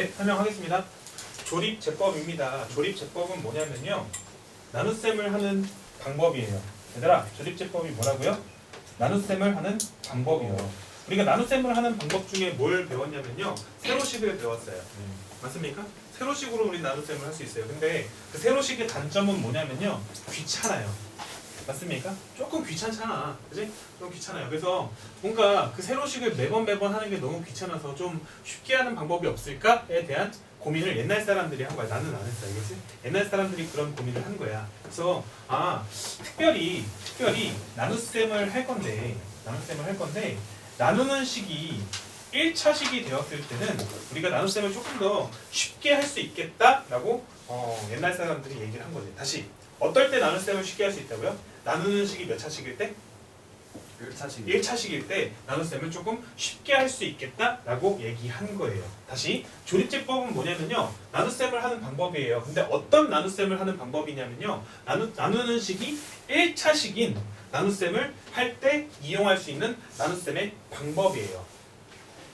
네, 설명하겠습니다. 조립 제법입니다. 조립 제법은 뭐냐면요. 나눗셈을 하는 방법이에요. 얘들아, 조립 제법이 뭐라고요? 나눗셈을 하는 방법이요. 우리가 나눗셈을 하는 방법 중에 뭘 배웠냐면요. 세로식을 배웠어요. 맞습니까? 세로식으로 우리 나눗셈을 할 수 있어요. 근데 그 세로식의 단점은 뭐냐면요. 귀찮아요. 맞습니까? 조금 귀찮잖아. 그지? 좀 귀찮아요. 그래서 뭔가 그 세로식을 매번 매번 하는 게 너무 귀찮아서 좀 쉽게 하는 방법이 없을까에 대한 고민을 옛날 사람들이 한 거야. 나는 안 했어. 이거지? 옛날 사람들이 그런 고민을 한 거야. 그래서 아 특별히 특별히 나눗셈을 할 건데 나눗셈을 할 건데 나누는 식이 1차식이 되었을 때는 우리가 나눗셈을 조금 더 쉽게 할 수 있겠다라고 어, 옛날 사람들이 얘기를 한 거지. 다시 어떨 때 나눗셈을 쉽게 할 수 있다고요? 나누는 식이 몇 차식일 때? 1차식 1차식일 때 나눗셈을 조금 쉽게 할 수 있겠다라고 얘기한 거예요. 다시 조립제법은 뭐냐면요. 나눗셈을 하는 방법이에요. 근데 어떤 나눗셈을 하는 방법이냐면요. 나누, 나누는 식이 1차식인 나눗셈을 할 때 이용할 수 있는 나눗셈의 방법이에요.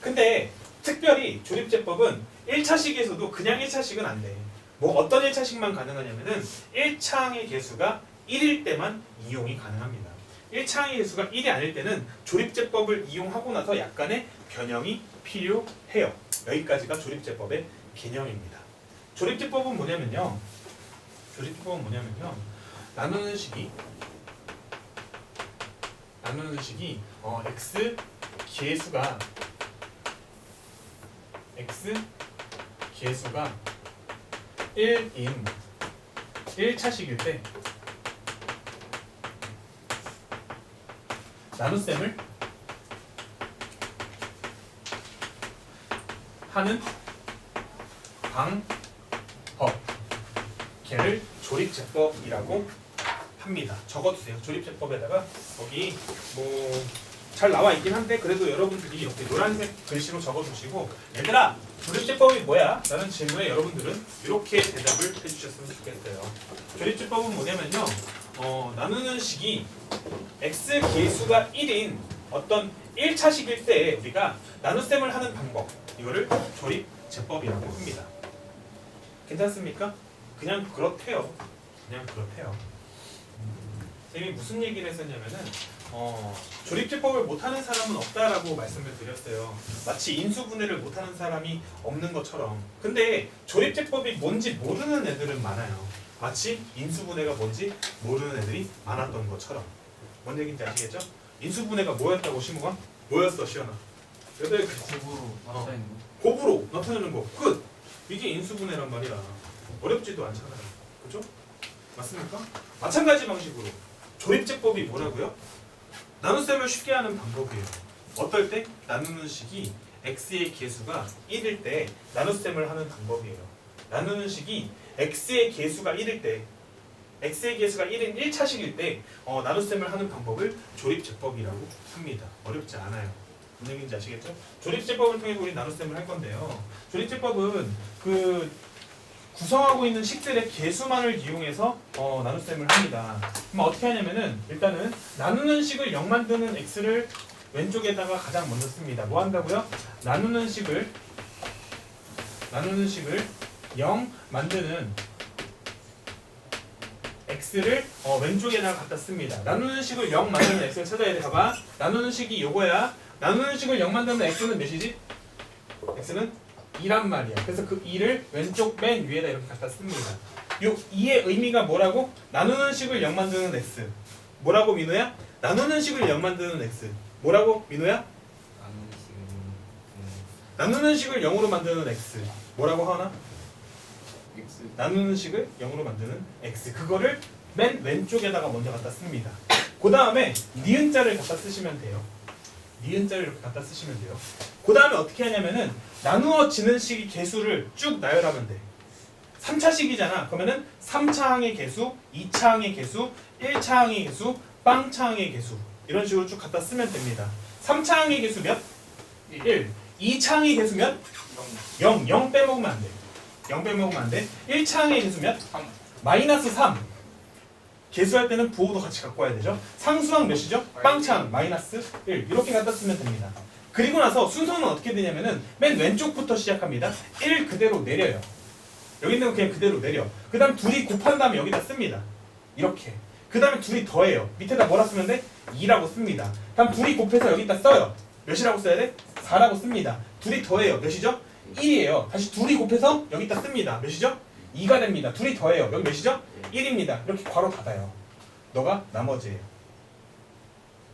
근데 특별히 조립제법은 1차식에서도 그냥 1차식은 안 돼. 뭐 어떤 1차식만 가능하냐면은 1차항의 개수가 1일 때만 이용이 가능합니다. 1차 항의 개수가 1이 아닐 때는 조립제법을 이용하고 나서 약간의 변형이 필요해요. 여기까지가 조립제법의 개념입니다. 조립제법은 뭐냐면요. 조립제법은 뭐냐면요. 나누는 식이 나누는 식이 어, x 개수가 x 개수가 1인 1차식일 때 나눗셈을 하는 방법 걔를 조립제법이라고 합니다. 적어두세요. 조립제법에다가 거기 뭐 잘 나와 있긴 한데 그래도 여러분들이 이렇게 노란색 글씨로 적어두시고 얘들아 조립제법이 뭐야? 라는 질문에 여러분들은 이렇게 대답을 해주셨으면 좋겠어요. 조립제법은 뭐냐면요. 어, 나누는 식이 x 개수가 1인 어떤 1차식일 때 우리가 나눗셈을 하는 방법 이거를 조립 제법이라고 합니다. 괜찮습니까? 그냥 그렇대요. 그냥 그렇대요. 쌤이 무슨 얘기를 했었냐면은 어, 조립제법을 못하는 사람은 없다라고 말씀을 드렸어요. 마치 인수분해를 못하는 사람이 없는 것처럼. 근데 조립제법이 뭔지 모르는 애들은 많아요. 마치 인수분해가 뭔지 모르는 애들이 많았던 것처럼. 뭔 얘기인지 아시겠죠? 인수분해가 뭐였다고 시무가? 뭐였어 시연아? 여덟 개 곱으로 어. 맞춰 있는 거 곱으로 나타내는 거 끝. 이게 인수분해란 말이야. 어렵지도 않잖아요. 그죠? 맞습니까? 마찬가지 방식으로 조립제법이 뭐라고요? 나눗셈을 쉽게 하는 방법이에요. 어떨 때? 나누는 식이 x의 개수가 1일 때 나눗셈을 하는 방법이에요. 나누는 식이 x의 개수가 1일 때 x의 개수가 1인 1차식일 때 어, 나눗셈을 하는 방법을 조립제법이라고 합니다. 어렵지 않아요. 무슨 얘기인지 아시겠죠? 조립제법을 통해 우리 나눗셈을 할 건데요. 조립제법은 그 구성하고 있는 식들의 개수만을 이용해서 어, 나눗셈을 합니다. 그럼 어떻게 하냐면은 일단은 나누는 식을 0 만드는 x를 왼쪽에다가 가장 먼저 씁니다. 뭐 한다고요? 나누는 식을 나누는 식을 0 만드는 x를 어, 왼쪽에다가 갖다 씁니다. 나누는 식을 0 만드는 x를 찾아야 돼. 봐봐. 나누는 식이 요거야. 나누는 식을 0 만드는 x는 몇이지? x는 2란 말이야. 그래서 그 2를 왼쪽 맨 위에다 이렇게 갖다 씁니다. 요 2의 의미가 뭐라고? 나누는 식을 0 만드는 x. 뭐라고 민호야? 나누는 식을 0 만드는 x. 뭐라고 민호야? 나누는 식은 나누는 식을 0으로 만드는 x. 뭐라고 하나? 그 x 나누는 식을 0으로 만드는 x. 그거를 맨 왼쪽에다가 먼저 갖다 씁니다. 그 다음에 니은자를 갖다 쓰시면 돼요. 니은자를 이렇게 갖다 쓰시면 돼요. 그 다음에 어떻게 하냐면은 나누어지는 식이 개수를 쭉 나열하면 돼. 3차식이잖아. 그러면은 3차 항의 개수, 2차 항의 개수, 1차 항의 개수, 빵차 항의 개수 이런 식으로 쭉 갖다 쓰면 됩니다. 3차 항의 개수 몇? 1. 2차 항의 개수 몇? 0. 0 빼먹으면 안 돼. 0 빼먹으면 안 돼. 1차항의 개수 몇? 3 마이너스 3. 개수할 때는 부호도 같이 갖고 와야 되죠. 상수항 몇이죠? 빵창 마이너스 1. 이렇게 갖다 쓰면 됩니다. 그리고 나서 순서는 어떻게 되냐면은 맨 왼쪽부터 시작합니다. 1 그대로 내려요. 여기 있는 거 그냥 그대로 내려. 그 다음 둘이 곱한 다음에 여기다 씁니다. 이렇게. 그 다음에 둘이 더해요. 밑에다 뭐라 쓰면 돼? 2라고 씁니다. 다음 둘이 곱해서 여기다 써요. 몇이라고 써야 돼? 4라고 씁니다. 둘이 더해요. 몇이죠? 1이에요. 다시 둘이 곱해서 여기다 씁니다. 몇이죠? 2가 됩니다. 둘이 더해요. 여기 몇이죠? 1입니다. 이렇게 괄호 닫아요. 너가 나머지예요.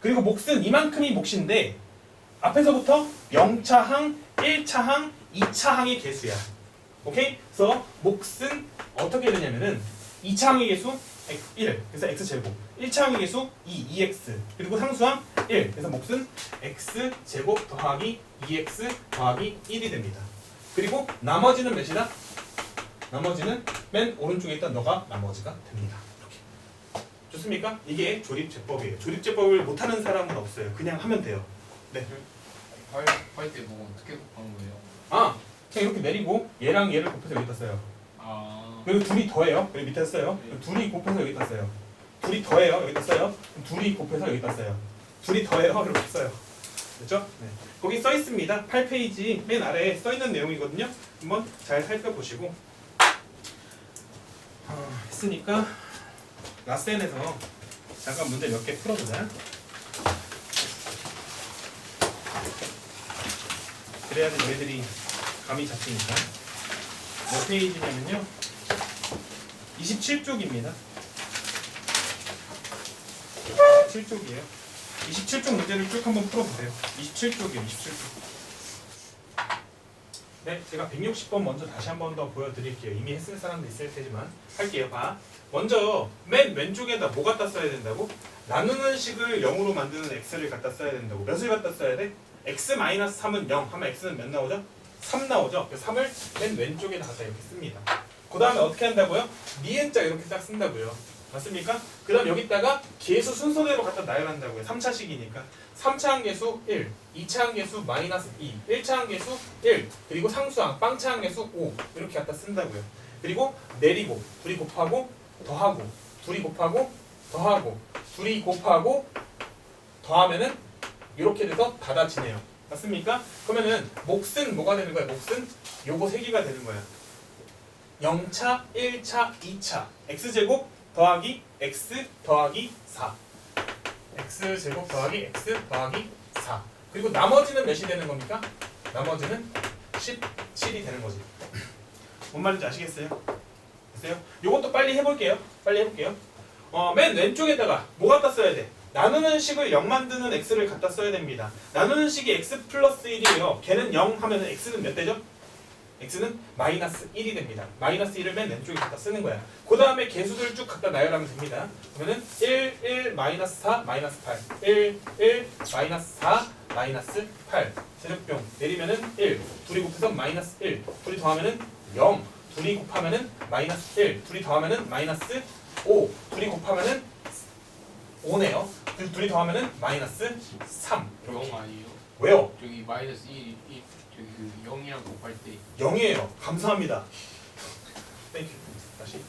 그리고 몫은 이만큼이 몫인데 앞에서부터 0차항, 1차항, 2차항의 개수야. 오케이? 그래서 몫은 어떻게 되냐면은 2차항의 개수 1, 그래서 x제곱 1차항의 개수 2, 2x 그리고 상수항 1 그래서 몫은 x제곱 더하기 2x 더하기 1이 됩니다. 그리고 나머지는 몇이다? 나머지는 맨 오른쪽에 있던 너가 나머지가 됩니다. 이렇게. 좋습니까? 이게 조립제법이에요. 조립제법을 못하는 사람은 없어요. 그냥 하면 돼요. 할할때 뭐 어떻게 하는 거예요? 아, 그냥 이렇게 내리고 얘랑 얘를 곱해서 여기다 써요. 아 그리고 둘이 더해요. 여기 밑에 써요. 네. 둘이 곱해서 여기다 써요. 둘이 더해요. 여기다 써요. 둘이 곱해서 여기다 써요. 둘이 더해요. 이렇게 써요. 됐죠? 네. 거기 써 있습니다. 8페이지 맨 아래에 써 있는 내용이거든요. 한번 잘 살펴보시고 어, 했으니까 라센에서 잠깐 문제 몇 개 풀어보자. 그래야지 너희들이 감이 잡히니까. 몇 페이지냐면요. 27쪽입니다. 27쪽이에요. 27쪽 문제를 쭉 한번 풀어보세요. 27쪽이에요. 27쪽. 네, 제가 160번 먼저 다시 한 번 더 보여드릴게요. 이미 했을 사람도 있을 테지만 할게요. 봐. 먼저 맨 왼쪽에다 뭐 갖다 써야 된다고? 나누는 식을 0으로 만드는 x를 갖다 써야 된다고. 몇을 갖다 써야 돼? x-3은 0 하면 x는 몇 나오죠? 3 나오죠? 그래서 3을 맨 왼쪽에다 갖다 이렇게 씁니다. 그 다음에 어떻게 한다고요? 니은자 이렇게 딱 쓴다고요. 맞습니까? 그 다음 여기다가 계수 순서대로 갖다 나열한다고요. 3차식이니까. 3차 항계수 1, 2차 항계수 마이너스 2, 1차 항계수 1, 그리고 상수항, 빵차 항계수 5 이렇게 갖다 쓴다고요. 그리고 내리고, 둘이 곱하고, 더하고, 둘이 곱하고, 더하고, 둘이 곱하고, 더하면은 이렇게 돼서 닫아지네요. 맞습니까? 그러면은 몫은 뭐가 되는 거야? 몫은 요거 세 개가 되는 거야. 0차, 1차, 2차 x제곱 더하기 x 더하기 4 x제곱 더하기 x 더하기 4 그리고 나머지는 몇이 되는 겁니까? 나머지는 17이 되는 거지 뭔 말인지 아시겠어요? 됐어요? 요것도 빨리 해볼게요 빨리 해볼게요 어, 맨 왼쪽에다가 뭐 갖다 써야 돼? 나누는 식을 0 만드는 x를 갖다 써야 됩니다 나누는 식이 x 플러스 1이에요 걔는 0 하면 x는 몇 되죠? X는 마이너스 1이 됩니다. 마이너스 1을 맨 왼쪽에 갖다 쓰는 거야. 그 다음에 개수들 쭉 갖다 나열하면 됩니다. 그러면은 1, 1, 마이너스 4, 마이너스 8, 1, 1, 마이너스 4, 마이너스 8. 제곱병 내리면은 1, 둘이 곱해서 마이너스 1, 둘이 더하면은 0, 둘이 곱하면은 마이너스 1, 둘이 더하면은 마이너스 5, 둘이 곱하면은 5네요. 둘이 더하면은 마이너스 3. 이렇게. 0 아니에요? 왜요? 저기 마이너스 1, 1 저기 그 0이랑 곱할 때 0이에요. 감사합니다. 땡큐. 다시.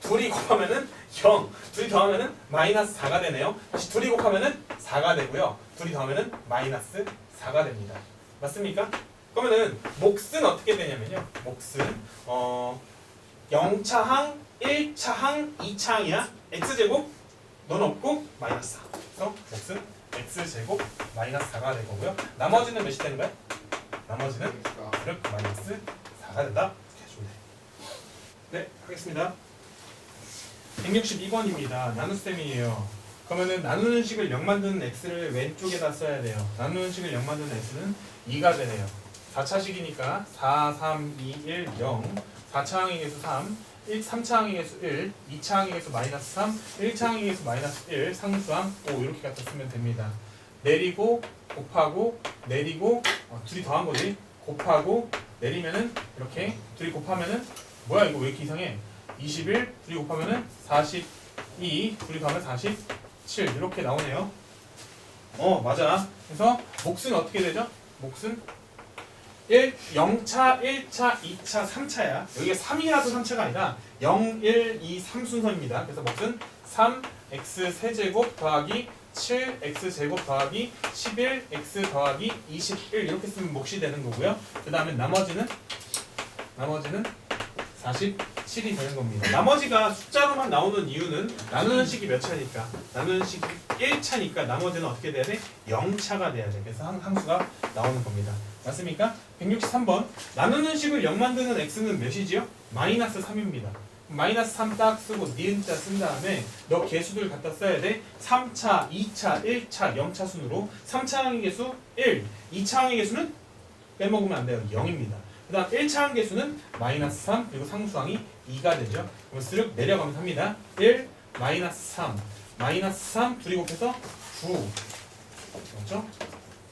둘이 곱하면은 0. 둘이 더하면은 마이너스 4가 되네요. 다시 둘이 곱하면은 4가 되고요. 둘이 더하면은 마이너스 4가 됩니다. 맞습니까? 그러면은 몫은 어떻게 되냐면요. 몫은 어 0차항, 1차항, 2차항이야. x제곱 넌 없고 마이너스 4. 그래서 몫은 x제곱 마이너스 4가 될 거고요. 나머지는 몇이 되는 거야? 나머지는 그렇게 마이너스 4가 된다. 해주면 돼. 네, 하겠습니다. 162번입니다. 나눗셈이에요. 그러면은 나누는 식을 0 만드는 x를 왼쪽에다 써야 돼요. 나누는 식을 0 만드는 x는 2가 되네요. 4차식이니까 4, 3, 2, 1, 0. 4차항의 개수 3, 1, 3차항의 개수 1, 2차항의 개수 마이너스 3, 1차항의 개수 마이너스 1, 상수항 5 이렇게 갖다 쓰면 됩니다. 내리고 곱하고 내리고 어, 둘이 더한 거지. 곱하고 내리면은 이렇게 둘이 곱하면은 뭐야 이거 왜 이렇게 이상해? 21 둘이 곱하면은 42 둘이 더하면 47 이렇게 나오네요. 어 맞아. 그래서 몫은 어떻게 되죠? 몫은 1 0차 1차 2차 3차야. 여기가 3이라서 3차가 아니라 0 1 2 3 순서입니다. 그래서 몫은 3 x 세제곱 더하기 7x 제곱 더하기 11x 더하기 21 이렇게 쓰면 몫이 되는 거고요. 그 다음에 나머지는 나머지는 47이 되는 겁니다. 나머지가 숫자로만 나오는 이유는 나누는 식이 몇 차니까 나누는 식이 1차니까 나머지는 어떻게 돼야 돼? 0차가 돼야 돼. 그래서 항- 함수가 나오는 겁니다. 맞습니까? 163번 나누는 식을 0 만드는 x는 몇이지요? 마이너스 3입니다. 마이너스 3 딱 쓰고 니은 자 쓴 다음에 너 개수들 갖다 써야 돼. 3차, 2차, 1차, 0차 순으로 3차 항의 개수 1, 2차 항의 개수는 빼먹으면 안 돼요. 0입니다. 그 다음 1차 항 개수는 마이너스 3 그리고 상수항이 2가 되죠. 그럼 쓱 내려가면서 합니다. 1 마이너스 3 마이너스 3 둘이 곱해서 9 맞죠?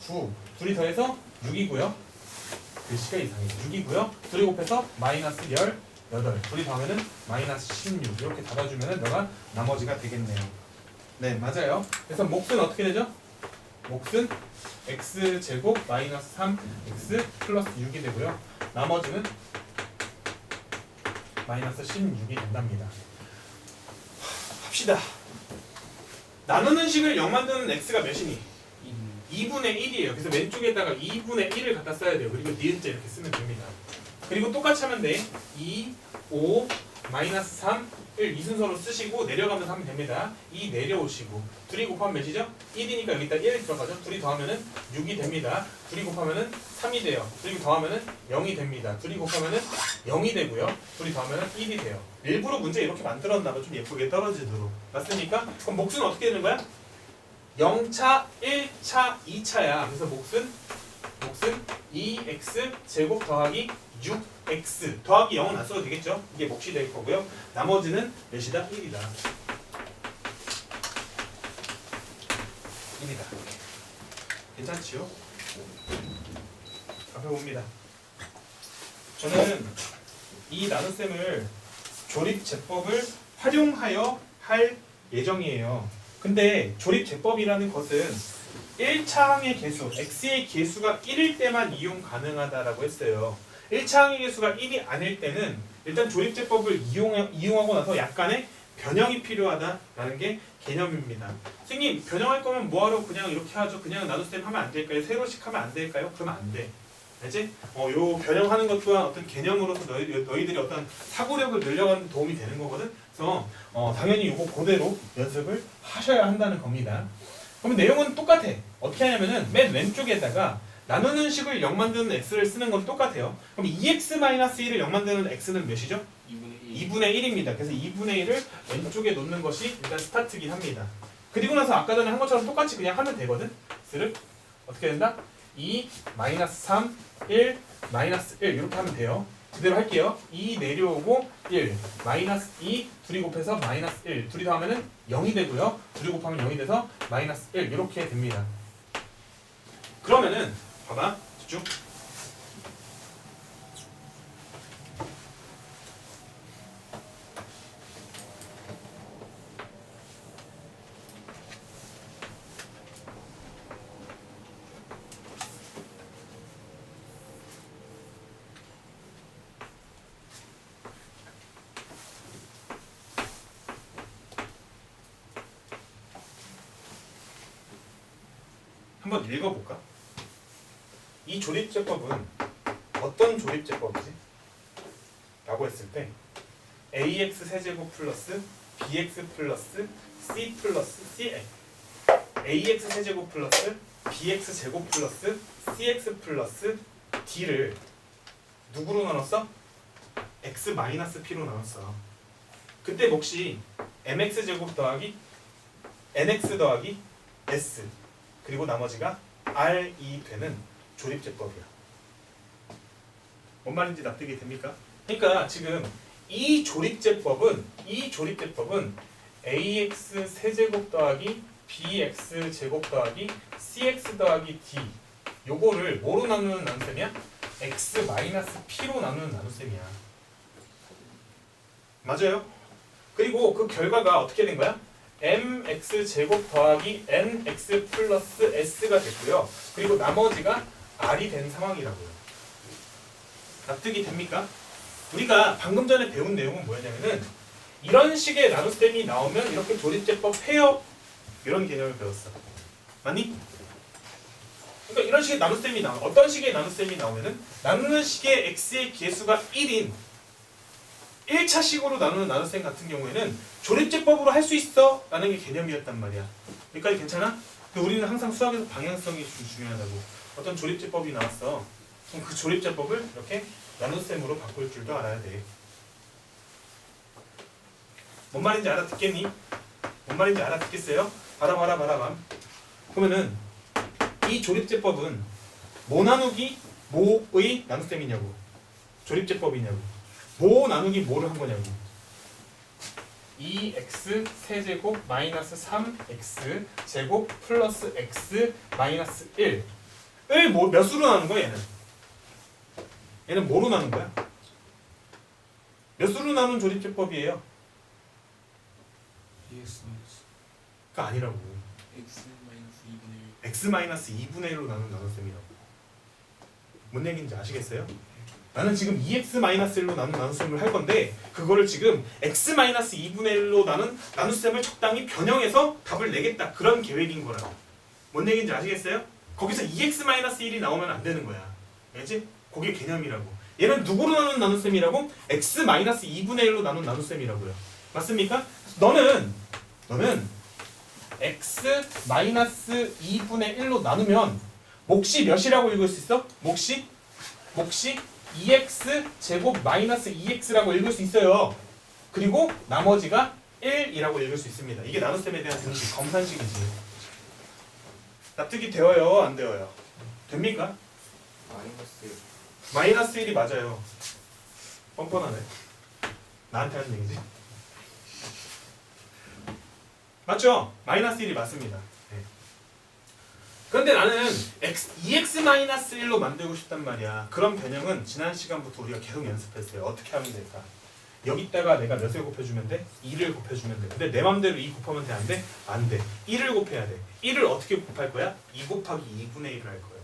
9 둘이 더해서 6이고요. 글씨가 이상해요. 6이고요. 둘이 곱해서 마이너스 18 둘이 더하면은 마이너스 16 이렇게 닫아주면은 너가 나머지가 되겠네요. 네 맞아요. 그래서 몫은 어떻게 되죠? 몫은 x 제곱 마이너스 3 x 플러스 6이 되고요. 나머지는 마이너스 16이 된답니다. 하, 합시다. 나누는 식을 0 만드는 x가 몇이니? 2분의 1이에요. 그래서 왼쪽에다가 2분의 1을 갖다 써야 돼요. 그리고 니은자 이렇게 쓰면 됩니다. 그리고 똑같이 하면 돼. 2, 5, 마이너스 3, 1 이 순서로 쓰시고 내려가면서 하면 됩니다. 2 내려오시고 둘이 곱하면 몇이죠? 1이니까 여기다 1 들어가죠. 둘이 더하면은 6이 됩니다. 둘이 곱하면은 3이 돼요. 둘이 더하면은 0이 됩니다. 둘이 곱하면은 0이 되고요. 둘이 더하면은 1이 돼요. 일부러 문제 이렇게 만들었나 봐. 좀 예쁘게 떨어지도록. 맞습니까? 그럼 몫은 어떻게 되는 거야? 0차, 1차, 2차야. 그래서 몫은 몫은 2x 제곱 더하기 6x 더하기 0은 안 써도 되겠죠? 이게 몫이 될 거고요. 나머지는 몇이다? 1이다. 1이다. 괜찮지요? 앞에 봅니다. 저는 이 나눗셈을 조립 제법을 활용하여 할 예정이에요. 근데 조립 제법이라는 것은 1차항의 개수, x의 개수가 1일 때만 이용 가능하다라고 했어요. 1차항의 개수가 1이 아닐 때는 일단 조립 제법을 이용, 이용하고 나서 약간의 변형이 필요하다라는 게 개념입니다. 선생님, 변형할 거면 뭐하러 그냥 이렇게 하죠? 그냥 나눗셈 하면 안 될까요? 세로씩 하면 안 될까요? 그러면 안 돼. 알지? 어, 요 변형하는 것 또한 어떤 개념으로서 너희, 너희들이 어떤 사고력을 늘려가는 데 도움이 되는 거거든. 그래서 어, 당연히 요거 그대로 연습을 하셔야 한다는 겁니다. 그러면 내용은 똑같아. 어떻게 하냐면은 맨 왼쪽에다가 나누는 식을 0 만드는 x를 쓰는 건 똑같아요. 그럼 2x-1을 0 만드는 x는 몇이죠? 2분의 1 2분의 1 입니다. 그래서 2분의 1을 왼쪽에 놓는 것이 일단 스타트긴 합니다. 그리고 나서 아까 전에 한 것처럼 똑같이 그냥 하면 되거든. 스를 어떻게 된다? 2 마이너스 3 1 마이너스 1 이렇게 하면 돼요. 그대로 할게요. 2 내려오고 1 마이너스 2 둘이 곱해서 마이너스 1 둘이 더하면은 0이 되고요. 둘이 곱하면 0이 돼서 마이너스 1 이렇게 됩니다. 그러면은 봐봐 집중. 읽어볼까? 이 조립제법은 어떤 조립제법이지? 라고 했을 때 ax 세제곱 플러스 bx 플러스 c 플러스 c ax 세제곱 플러스 bx 제곱 플러스 cx 플러스 d를 누구로 나눴어? x 마이너스 p로 나눴어. 그때 몫이 mx 제곱 더하기 nx 더하기 s 그리고 나머지가 r이 되는 조립제법이야. 뭔 말인지 납득이 됩니까? 그러니까 지금 이 조립제법은 이 조립제법은 ax 세제곱 더하기 bx 제곱 더하기 cx 더하기 d 요거를 뭐로 나누는 나눗셈이야? x 마이너스 p로 나누는 나눗셈이야. 맞아요? 그리고 그 결과가 어떻게 된 거야? Mx 제곱 더하기 nx 플러스 s가 됐고요. 그리고 나머지가 r이 된 상황이라고요. 납득이 됩니까? 우리가 방금 전에 배운 내용은 뭐였냐면은 이런 식의 나눗셈이 나오면 이렇게 조립제법 해요. 이런 개념을 배웠어. 맞니? 그러니까 이런 식의 나눗셈이 나와. 어떤 식의 나눗셈이 나오면은 나누는 식의 x의 개수가 1인 1차식으로 나누는 나눗셈 같은 경우에는 조립제법으로 할 수 있어 라는 게 개념이었단 말이야. 여기까지 괜찮아? 우리는 항상 수학에서 방향성이 주- 중요하다고. 어떤 조립제법이 나왔어. 그럼 그 조립제법을 이렇게 나눗셈으로 바꿀 줄도 알아야 돼. 뭔 말인지 알아듣겠니? 뭔 말인지 알아듣겠어요? 봐라 봐. 그러면은 이 조립제법은 모 나누기 모의 나눗셈이냐고. 조립제법이냐고. 모 나누기 모를 한 거냐고. 2x 세제곱 마이너스 3x 제곱 플러스 x 마이너스 1. 을 뭐, 몇 수로 나눈 거야 얘는? 얘는 뭐로 나눈 거야? 몇 수로 나눈 조립제법이에요? 가 아니라고. X 마이너스 2분의 1 x 마이너스 2분의 1로 나눈 나눗셈이라고. 뭔 얘기인지 아시겠어요? 나는 지금 2x 마이너스 1로 나눈 나눗셈을 할 건데 그거를 지금 x 마이너스 2분의 1로 나눈 나눗셈을 적당히 변형해서 답을 내겠다 그런 계획인 거라고. 뭔 얘기인지 아시겠어요? 거기서 2x 마이너스 1이 나오면 안 되는 거야. 알지? 그게 개념이라고. 얘는 누구로 나눈 나눗셈이라고? x 마이너스 2분의 1로 나눈 나눗셈이라고요. 맞습니까? 너는 너는 x 마이너스 2분의 1로 나누면 몫이 몇이라고 읽을 수 있어? 몫이 몫이 2x 제곱 마이너스 2x라고 읽을 수 있어요. 그리고 나머지가 1이라고 읽을 수 있습니다. 이게 나눗셈에 대한 등식, 검산식이지. 납득이 되어요? 안 되어요? 됩니까? 마이너스 마이너스 1이 맞아요. 뻔뻔하네. 나한테 하는 얘기지. 맞죠? 마이너스 1이 맞습니다. 네. 그런데 나는 x, 2x-1로 만들고 싶단 말이야. 그런 변형은 지난 시간부터 우리가 계속 연습했어요. 어떻게 하면 될까? 여기다가 내가 몇을 곱해주면 돼? 2를 곱해주면 돼. 근데 내 맘대로 2 곱하면 돼? 안 돼? 안 돼. 1을 곱해야 돼. 1을 어떻게 곱할 거야? 2 곱하기 2분의 1을 할 거야.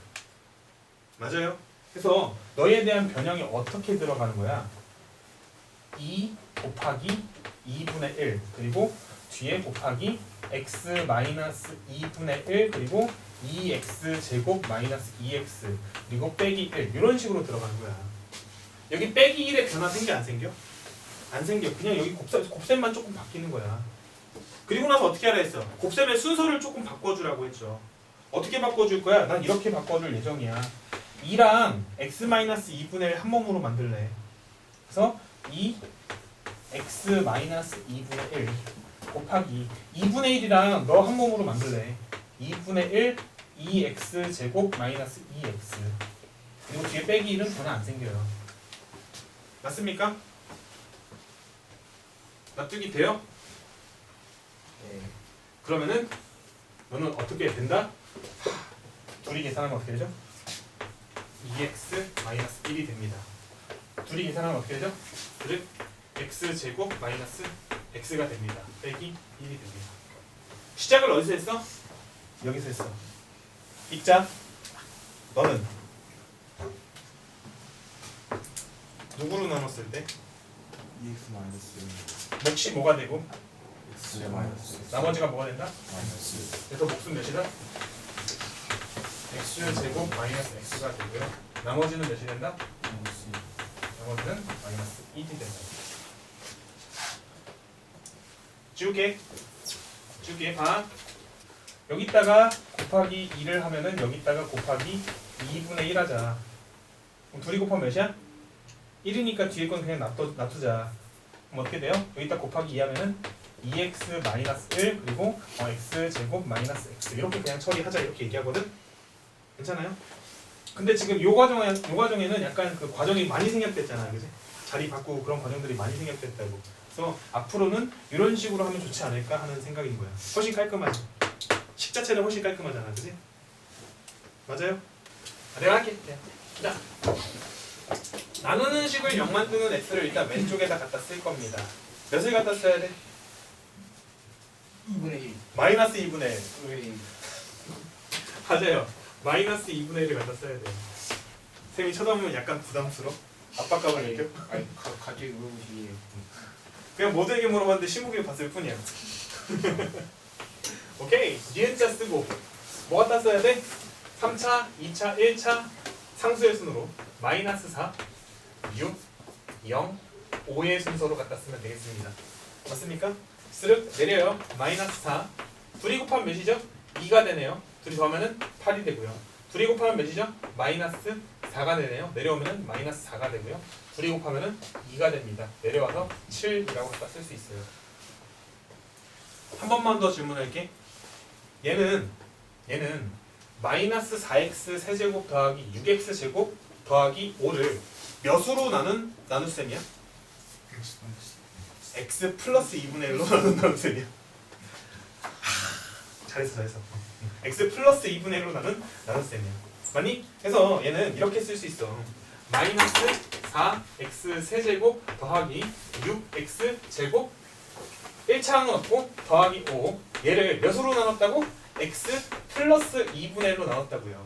맞아요? 그래서 너에 대한 변형이 어떻게 들어가는 거야? 2 곱하기 2분의 1 그리고 뒤에 곱하기 x 마이너스 2분의 1 그리고 2x 제곱 마이너스 2x 그리고 빼기 1 이런 식으로 들어가는 거야. 여기 빼기 1에 변화 생겨 안 생겨? 안 생겨. 그냥 여기 곱셈, 곱셈만 조금 바뀌는 거야. 그리고 나서 어떻게 하라 했어? 곱셈의 순서를 조금 바꿔주라고 했죠. 어떻게 바꿔줄 거야? 난 이렇게 바꿔줄 예정이야. 2랑 x 마이너스 2분의 1 한 몸으로 만들래. 그래서 2 x 마이너스 2분의 1 곱하기 2분의 1이랑 너 한 몸으로 만들래. 2분의 1 2x 제곱 마이너스 2x 그리고 뒤에 빼기 1은 전혀 안 생겨요. 맞습니까? 납득이 돼요? 네 그러면은 너는 어떻게 된다? 둘이 계산하면 어떻게 되죠? 2x 마이너스 1이 됩니다. 둘이 계산하면 어떻게 되죠? 즉 x 제곱 마이너스 x가 됩니다. 빼기 1이 됩니다. 시작을 어디서 했어? 여기서 했어. 읽자. 너는 누구로 나눴을 때 EX 마이너스 몫이 뭐가 되고 X 마이너스 나머지가 뭐가 된다? 마이너스 그래서 몫은 몇이다? x 제곱 마이너스 x가 되고요. 나머지는 몇이 된다? 마이너스 나머지는 마이너스 1이 된다. 지울게. 지울게. 봐. 여기다가 곱하기 2를 하면은 여기다가 곱하기 2분의 1 하자. 그럼 둘이 곱하면 몇이야? 1이니까 뒤에 건 그냥 놔두, 놔두자. 그럼 어떻게 돼요? 여기다 곱하기 2 하면은 2x 마이너스 1 그리고 어, x 제곱 마이너스 x 이렇게 그냥 처리하자 이렇게 얘기하거든? 괜찮아요? 근데 지금 요 과정에 요 과정에는 약간 그 과정이 많이 생략됐잖아, 그지? 자리 바꾸고 그런 과정들이 많이 생략됐다고. 그래서 앞으로는 이런 식으로 하면 좋지 않을까 하는 생각인 거야. 훨씬 깔끔하지. 식 자체는 훨씬 깔끔하잖아, 그지? 맞아요? 아, 내가 할게. 네. 자, 나누는 식을 0 만드는 x를 일단 왼쪽에다 갖다 쓸 겁니다. 몇을 갖다 써야 돼? 2분의 1 마이너스 2분의 1. 2분의 1 맞아요. 마이너스 2분의 1을 갖다 써야 돼. 쌤이 쳐다보면 약간 부담스러워. 압박감을 느껴? 아니 가, 가지고 물어보시기에 그냥 모두에게 물어봤는데 시무게 봤을 뿐이야. 오케이. 니은자 쓰고 뭐 갖다 써야 돼? 3차, 2차, 1차 상수의 순으로 마이너스 4, 6, 0, 5의 순서로 갖다 쓰면 되겠습니다. 맞습니까? 스륵 내려요. 마이너스 4. 둘이 곱하면 몇이죠? 2가 되네요. 둘이 더하면은 8이 되고요. 둘이 곱하면 몇이죠? 마이너스 4가 되네요. 내려오면은 마이너스 4가 되고요. 둘이 곱하면은 2가 됩니다. 내려와서 7이라고 갖다 쓸 수 있어요. 한 번만 더 질문할게. 얘는 얘는 마이너스 4x 세제곱 더하기 6x 제곱 더하기 5를 몇으로 나눈 나눗셈이야? x 플러스 2분의 1로 나눈 나눗셈이야. 하, 잘했어 잘했어. x 플러스 2분의 1로 나눈 나눗셈이야. 맞니? 그래서 얘는 이렇게 쓸 수 있어. 마이너스 4x 세제곱 더하기 6x 제곱 1차항은 없고 더하기 5 얘를 몇으로 나눴다고? x 플러스 2분의 1로 나눴다고요.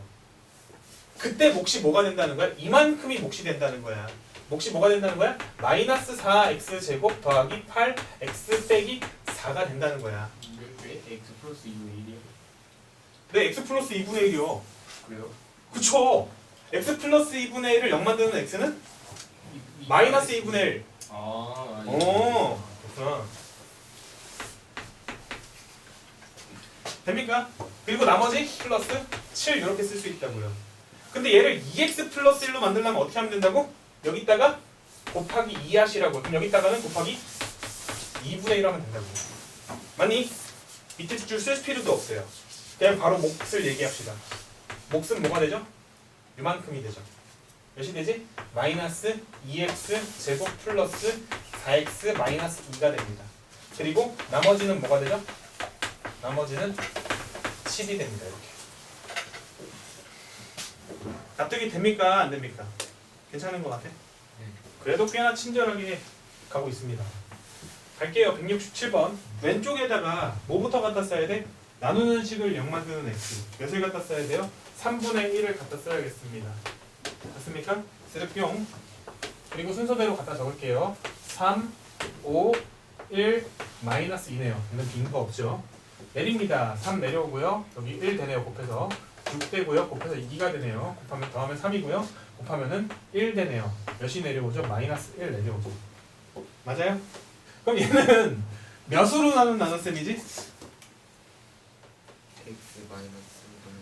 그때 몫이 뭐가 된다는 거야? 이만큼이 몫이 된다는 거야. 몫이 뭐가 된다는 거야? 마이너스 4x 제곱 더하기 8x 빼기 4가 된다는 거야. 왜, 왜 x 플러스 2분의 1이요? 네, x 플러스 2분의 1이요. 그래요? 그쵸? x 플러스 2분의 1을 0 만드는 x는 마이너스 2분의 1. 아 오, 그렇구나. 됩니까? 그리고 나머지 플러스 7 이렇게 쓸 수 있다고요. 근데 얘를 2x 플러스 1로 만들려면 어떻게 하면 된다고? 여기다가 곱하기 2 하시라고. 그럼 여기다가는 곱하기 2분의 1 하면 된다고. 맞니? 밑에 줄 쓸 필요도 없어요. 그냥 바로 몫을 얘기합시다. 몫은 뭐가 되죠? 이만큼이 되죠. 몇이 되지? 마이너스 2x 제곱 플러스 4x 마이너스 2가 됩니다. 그리고 나머지는 뭐가 되죠? 나머지는 7이 됩니다. 이렇게. 납득이 됩니까? 안 됩니까? 괜찮은 것 같아? 그래도 꽤나 친절하게 가고 있습니다. 갈게요. 167번. 왼쪽에다가 뭐부터 갖다 써야 돼? 나누는 식을 0 만드는 x. 몇을 갖다 써야 돼요? 3분의 1을 갖다 써야겠습니다. 맞습니까? 쓰르뿅. 그리고 순서대로 갖다 적을게요. 3, 5, 1, 마이너스 2네요. 얘는 빈거 없죠. 내립니다. 3 내려오고요. 여기 1 되네요. 곱해서 6 되고요. 곱해서 2가 되네요. 곱하면 더하면 3이고요. 곱하면은 1 되네요. 몇이 내려오죠? 마이너스 1 내려오죠. 맞아요? 그럼 얘는 몇으로 나눈 나눗셈이지? x 마이너스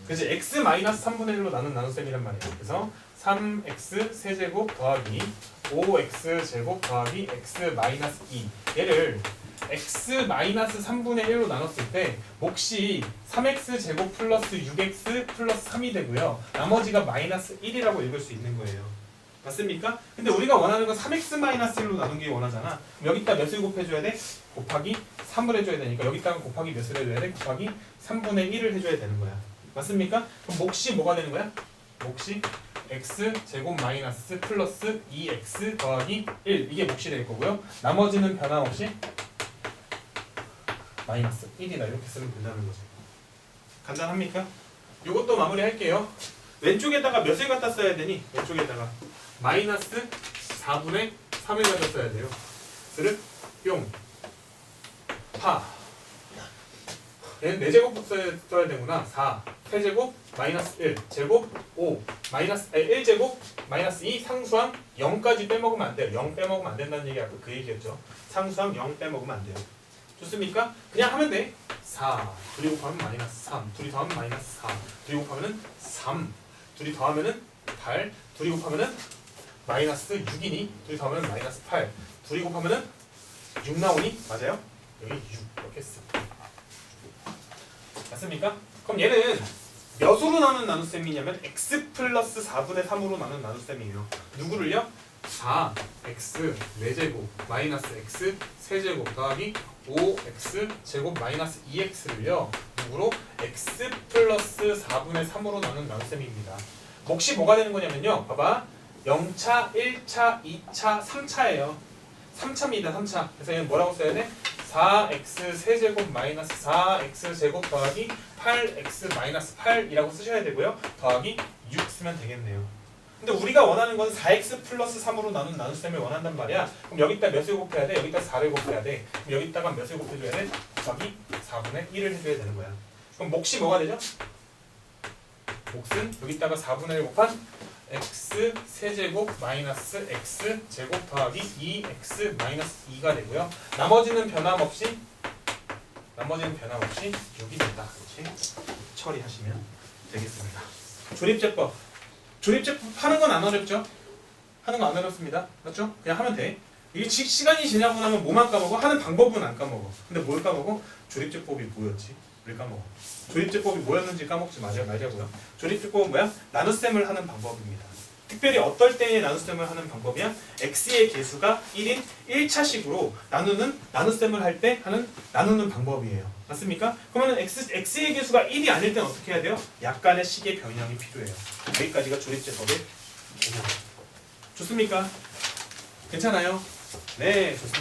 그지 x 마이너스 3분의 1로 나눈 나눗셈이란 말이야. 그래서 3x 세제곱 더하기 5x 제곱 더하기 x 마이너스 2 얘를 x 마이너스 3분의 1로 나눴을 때 몫이 3x 제곱 플러스 6x 플러스 3이 되고요. 나머지가 마이너스 1이라고 읽을 수 있는 거예요. 맞습니까? 근데 우리가 원하는 건 3x 마이너스 1로 나눈 게 원하잖아. 여기다 몇을 곱해줘야 돼? 곱하기 3을 해줘야 되니까 여기다가 곱하기 몇을 해줘야 돼? 곱하기 3분의 1을 해줘야 되는 거야. 맞습니까? 그럼 몫이 뭐가 되는 거야? 몫이 x 제곱 마이너스 플러스 2x 더하기 1 이게 몫이 될 거고요. 나머지는 변함없이 마이너스 1이다 이렇게 쓰면 된다는 거죠. 간단합니까? 이것도 마무리할게요. 왼쪽에다가 몇을 갖다 써야 되니? 왼쪽에다가 마이너스 4분의 3을 갖다 써야 돼요. 스륵 뿅 파. 얘는 4제곱 써야, 되구나. 4 세제곱 마이너스 1 제곱 5 마이너스 아니, 1제곱 마이너스 2 상수항 0까지 빼먹으면 안 돼요. 0 빼먹으면 안 된다는 얘기 아까 그 얘기였죠. 상수항 0 빼먹으면 안 돼요. 좋습니까? 그냥 하면 돼. 4 둘이 곱하면 마이너스 3 둘이 더하면 마이너스 4 둘이 곱하면은 3 둘이 더하면은 8 둘이 곱하면은 마이너스 6이니 둘이 더하면은 마이너스 8 둘이 곱하면은 6 나오니 맞아요? 여기 6 이렇게 쓰. 맞습니까? 그럼 얘는 몇으로 나눈 나눗셈이냐면 x 플러스 4분의 3으로 나눈 나눗셈이에요. 누구를요? 4x 4제곱 마이너스 x 세제곱 더하기 5x 제곱 마이너스 2x를요. 누구로? x 플러스 4분의 3으로 나눈 나눗셈입니다. 몫이 뭐가 되는 거냐면요. 봐봐. 0차, 1차, 2차, 3차예요. 3차입니다. 3차. 그래서 얘는 뭐라고 써야 돼? 4x 세제곱 마이너스 4x 제곱 더하기 8x 마이너스 8이라고 쓰셔야 되고요. 더하기 6 쓰면 되겠네요. 근데 우리가 원하는 건 4x 플러스 3으로 나눈 나눗셈을 원한단 말이야. 그럼 여기다 몇을 곱해야 돼? 여기다 4를 곱해야 돼. 그럼 여기다가 몇을 곱해줘야 돼? 더하기 4분의 1을 해줘야 되는 거야. 그럼 몫이 뭐가 되죠? 몫은 여기다가 4분의 1 곱한 x 세제곱 마이너스 x 제곱 더하기 2x 마이너스 2가 되고요. 나머지는 변함없이 나머지는 변함없이 여기 된다. 이렇게 처리하시면 되겠습니다. 조립제법 조립제법 하는 건 안 어렵죠? 하는 거안 어렵습니다. 맞죠? 그냥 하면 돼. 이게 시, 시간이 지나고 나면 뭐만 까먹어? 하는 방법은 안 까먹어. 근데 뭘 까먹어? 조립제법이 뭐였지? 를 까먹어. 조립제법이 뭐였는지 까먹지 마자, 말자고요. 조립제법은 뭐야? 나눗셈을 하는 방법입니다. 특별히 어떨 때에 나눗셈을 하는 방법이야? x의 개수가 1인 1차식으로 나누는 나눗셈을 할 때 하는 나누는 방법이에요. 맞습니까? 그러면 x, x의 개수가 1이 아닐 땐 어떻게 해야 돼요? 약간의 식의 변형이 필요해요. 여기까지가 조립제법의 개념. 좋습니까? 괜찮아요? 네, 좋습니다.